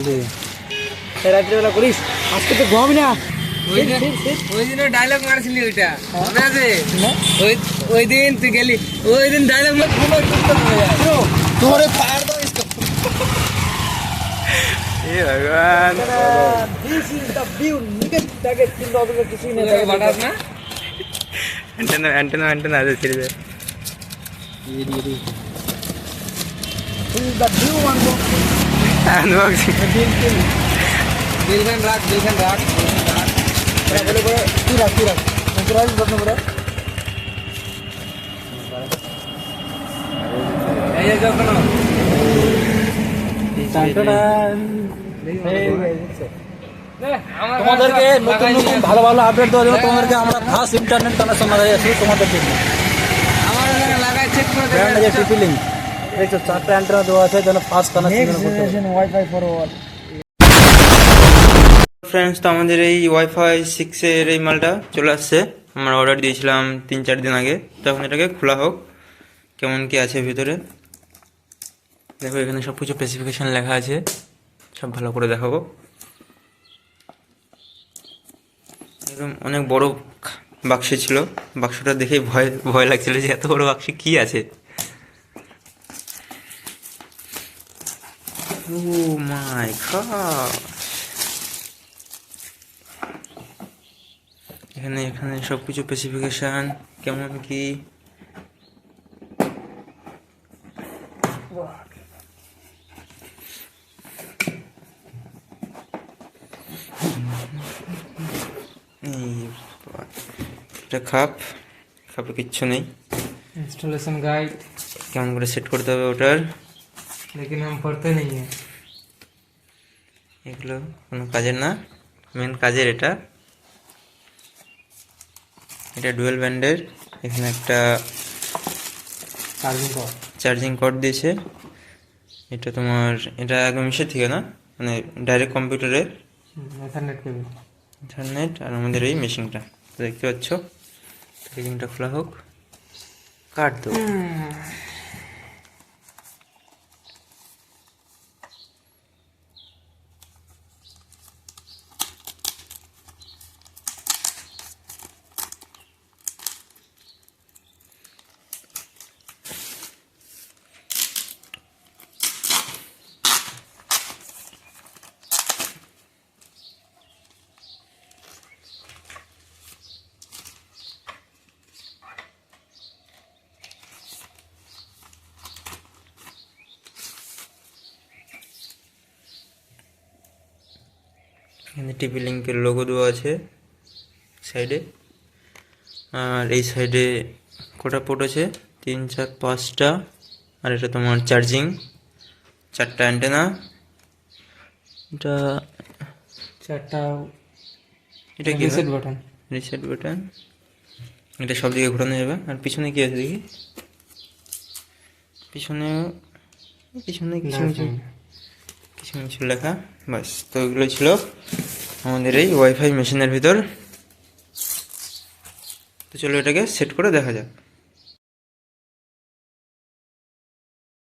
রাত্রিবেলা করিস আজকে তো ঘুম না ওই দিন ডায়লগ মারছিলি ওইটা মনে আছে ওই দিন তুই গেলি ওই দিন ডায়লগ মার ঘুম তোরে পার দাও ইসকো এ ভগবান দিস ইজ দ্য ভিউ নিকে তাকে তিন ডবল কিছু না থাকে বাটাস না অ্যান্টেনা অ্যান্টেনা অ্যান্টেনা আছে ছেড়ে দে এই দিদি this is the view one unboxing দিলখান রাখ দিলখান রাখ বলে বলে তুই রাখ তুই রাখ তুই রাখ বন্ধ করে এই যে যখন তোমাদেরকে নতুন নতুন ভালো ভালো আপডেট দেওয়ার জন্য তোমাদেরকে আমরা ফার্স্ট ইন্টারনেট কানেকশন লাগাই আছি তোমাদের জন্য। আমার লাগাই চেক করে টিপি লিঙ্ক দেখছ চারটা অ্যান্টেনা দেওয়া আছে যেন first connection wifi for all friends তো আমাদের এই ওয়াইফাই সিক্সের এই মালটা চলে আসছে। আমরা অর্ডার দিয়েছিলাম তিন চার দিন আগে। তখন এটাকে খোলা হোক। কেমন কি আছে ভিতরে? দেখো এখানে সব কিছু স্পেসিফিকেশান লেখা আছে। সব ভালো করে দেখাবো। একদম অনেক বড় বাক্স ছিল। বাক্সটা দেখেই ভয় ভয় লাগছিল যে এত বড় বাক্সে কি আছে? Oh my god. এখানে এখানে সব কিছু স্পেসিফিকেশান কেমন কি? এটা খাপ খাপে কিচ্ছু নেই। ইনস্টলেশন গাইড কেমন করে সেট করতে হবে ওটার? लेकिन हम पढ़ते नहीं हैं এগুলো কোনো কাজের না মেন কাজের এটা এটা ডুয়েল ব্যান্ডের এখানে একটা चार्जिंग को চার্জিং কর্ড দিয়েছে এটা তোমার এটা একদম ইসের থেকে না মানে ডাইরেক্ট কম্পিউটারের इथरनेट के भी ইন্টারনেট আর আমাদের এই মেশিনটা তো দেখতে পাচ্ছ প্যাকেজিংটা খোলা হোক কাট দেবো এখানে টিপি লিঙ্কের লোগো দেওয়া আছে সাইডে আর এই সাইডে কটা পোর্ট আছে? তিন চার পাঁচটা। আর এটা তোমার চার্জিং চারটা অ্যান্টেনা এটা চারটা এটা কি রিসেট বাটন রিসেট বাটন এটা সব দিকে ঘোরানো যাবে। আর পিছনে কি আছে দেখি? পিছনে পিছনে কিছু কিছু কিছু কিছু লেখা। বাস তো এগুলো ছিল। আমাদের এই ওয়াইফাই মেশিনের ভিতর। তো চলো এটাকে সেট করে দেখা যাক।